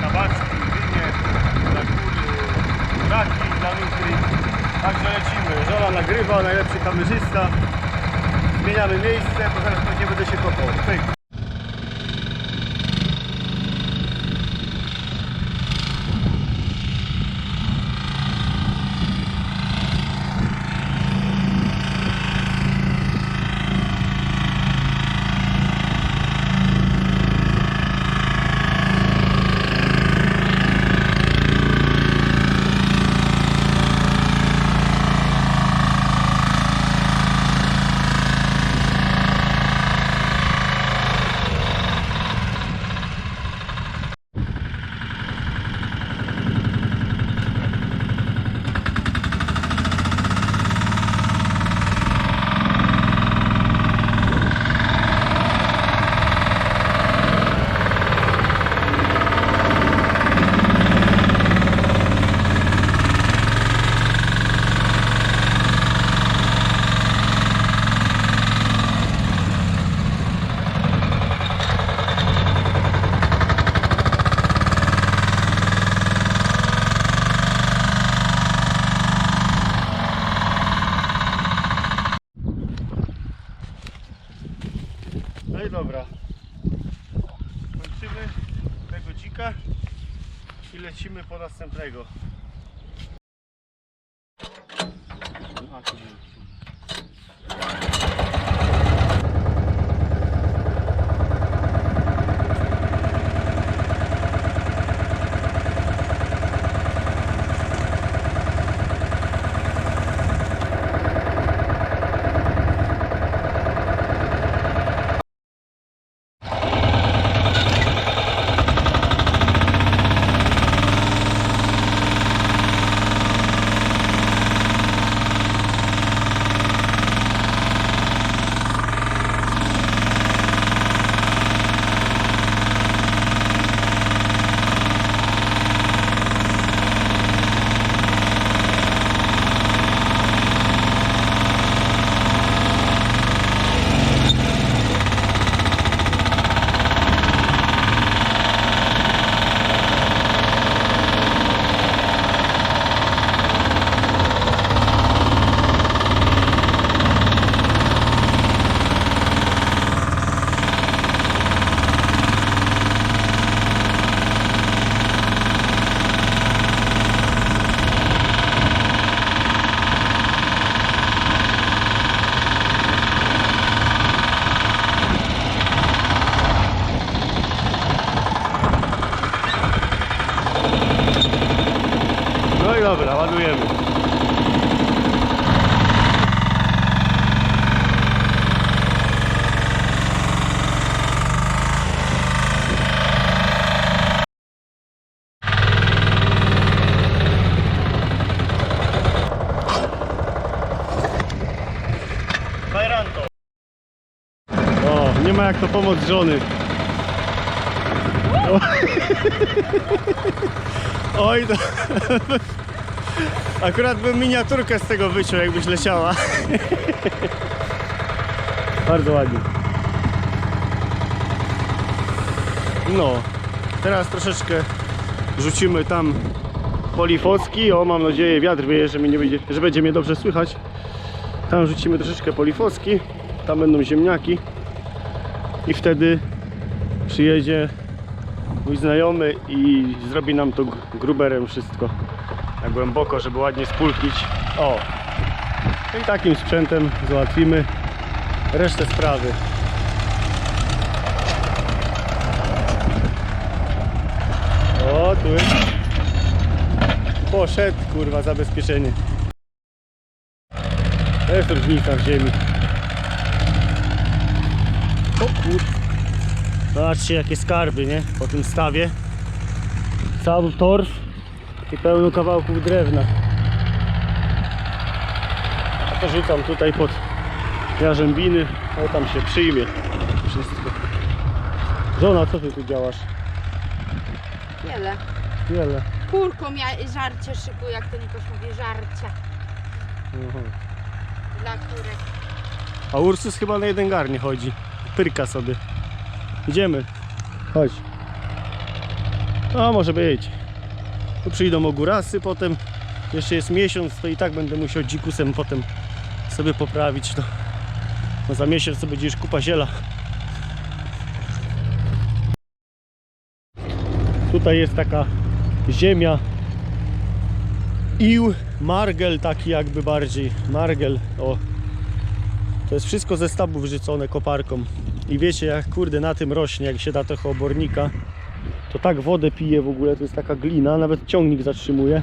kabaczki, dynie, dla góry, raki, dla nutry. Także lecimy. Żona nagrywa, najlepszy kamerzysta. Zmieniamy miejsce, bo zaraz pewnie będę się kopał. Pyk. No i dobra. Kończymy tego dzika i lecimy po następnego. Tu dobra, ładujemy. O, nie ma jak to pomóc żony. Oj, to... Akurat bym miniaturkę z tego wyciął, jakbyś leciała. Bardzo ładnie. No, teraz troszeczkę rzucimy tam polifocki. O, mam nadzieję, wiatr wieje, że, mnie nie będzie, że będzie mnie dobrze słychać. Tam rzucimy troszeczkę polifocki. Tam będą ziemniaki. I wtedy przyjedzie mój znajomy i zrobi nam to gr- gruberem wszystko głęboko, żeby ładnie spulchnić. O! No I takim sprzętem załatwimy resztę sprawy. O, tu jest. Poszedł, kurwa, zabezpieczenie. To jest różnica w ziemi. O kur... Zobaczcie jakie skarby, nie? Po tym stawie. Cały torf i pełno kawałków drewna. A to rzucam tutaj pod jarzębiny, ale tam się przyjmie wszystko. Żona, co ty tu działasz? Wiele. Wiele. Kurką ja żarcie szykuję, jak to Nikoś mówi, żarcie dla kurek. A Ursus chyba na jeden garnie chodzi. Pyrka sobie. Idziemy. Chodź. No może być. Tu przyjdą ogórasy potem. Jeszcze jest miesiąc, to i tak będę musiał dzikusem potem sobie poprawić to. No za miesiąc to będzie już kupa ziela. Tutaj jest taka ziemia. Ił, margel taki jakby bardziej. Margel, o. To jest wszystko ze stawu wyrzucone koparką. I wiecie jak kurde na tym rośnie, jak się da trochę obornika. To tak wodę pije w ogóle, to jest taka glina, nawet ciągnik zatrzymuje.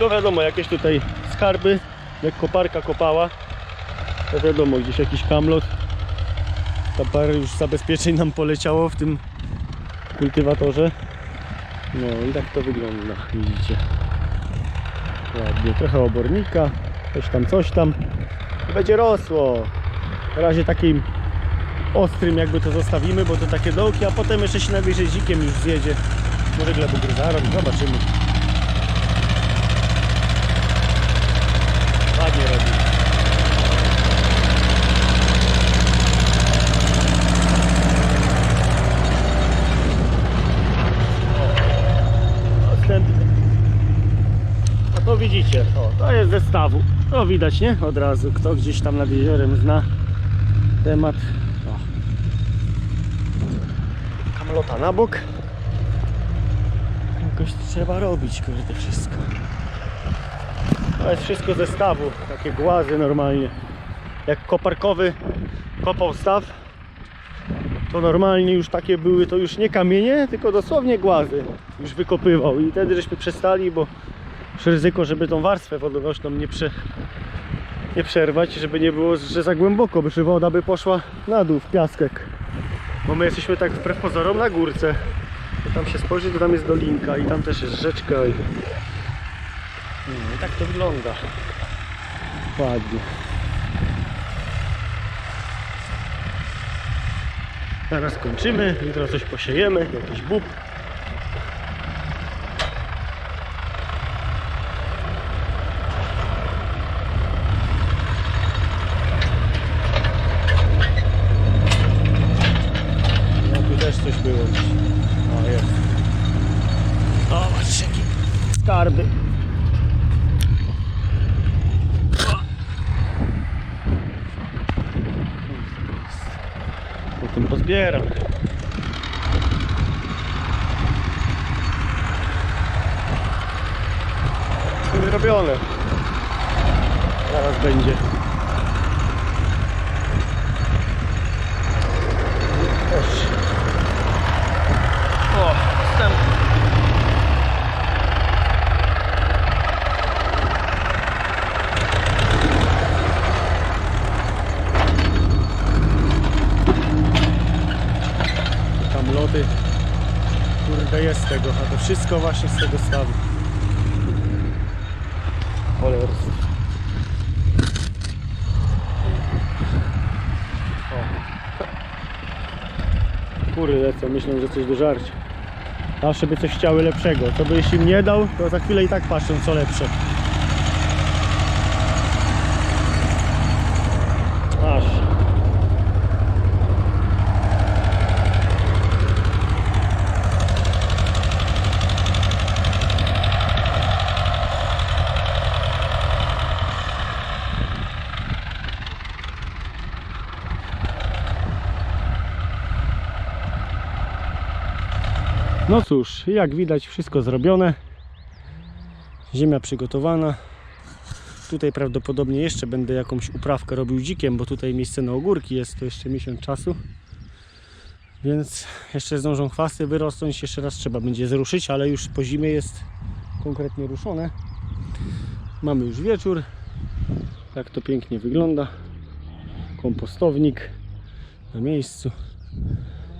No wiadomo, jakieś tutaj skarby, jak koparka kopała. To wiadomo, gdzieś jakiś kamlot. Tam parę już zabezpieczeń nam poleciało w tym kultywatorze. No i tak to wygląda, widzicie. Ładnie, trochę obornika, coś tam, coś tam. I będzie rosło. Na razie takim ostrym jakby to zostawimy, bo to takie dołki, a potem jeszcze się najwyżej dzikiem już zjedzie. Może glebogryza robi, zobaczymy. Ładnie robi. A to widzicie, o, to jest ze stawu. To widać, nie? Od razu, kto gdzieś tam nad jeziorem zna temat. O. Kamlota na bok. Jakoś trzeba robić, kurde, wszystko. To jest wszystko ze stawu, takie głazy normalnie. Jak koparkowy kopał staw, to normalnie już takie były, to już nie kamienie, tylko dosłownie głazy już wykopywał i wtedy żeśmy przestali, bo już ryzyko, żeby tą warstwę wodonośną nie, prze, nie przerwać, żeby nie było, że za głęboko, by woda by poszła na dół w piasek. Bo my jesteśmy tak wbrew pozorom na górce. To tam się spojrzy, to tam jest dolinka i tam też jest rzeczka. I... No i tak to wygląda. Ładnie. Zaraz kończymy, jutro coś posiejemy, jakiś bób. No tu też coś było. O jest. O, patrzcie jakie skarby. O. Potem pozbieram. Wyrobione. Zaraz będzie. Też. O, wstęp. Tam lody. Kurde jest tego, a to wszystko właśnie z tego stawu. Cholerstwo. O. Kury lecą, myślą, że coś do żarcia. Zawsze by coś chciały lepszego. To byś im nie dał, to za chwilę i tak patrzą co lepsze. No cóż, jak widać wszystko zrobione. Ziemia przygotowana. Tutaj prawdopodobnie jeszcze będę jakąś uprawkę robił dzikiem, bo tutaj miejsce na ogórki jest, to jeszcze miesiąc czasu. Więc jeszcze zdążą chwasty wyrosnąć, jeszcze raz trzeba będzie zruszyć, ale już po zimie jest konkretnie ruszone. Mamy już wieczór. Tak to pięknie wygląda. Kompostownik na miejscu.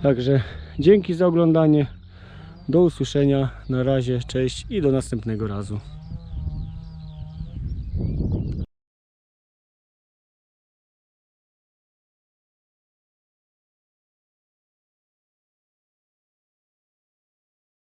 Także dzięki za oglądanie. Do usłyszenia. Na razie. Cześć i do następnego razu.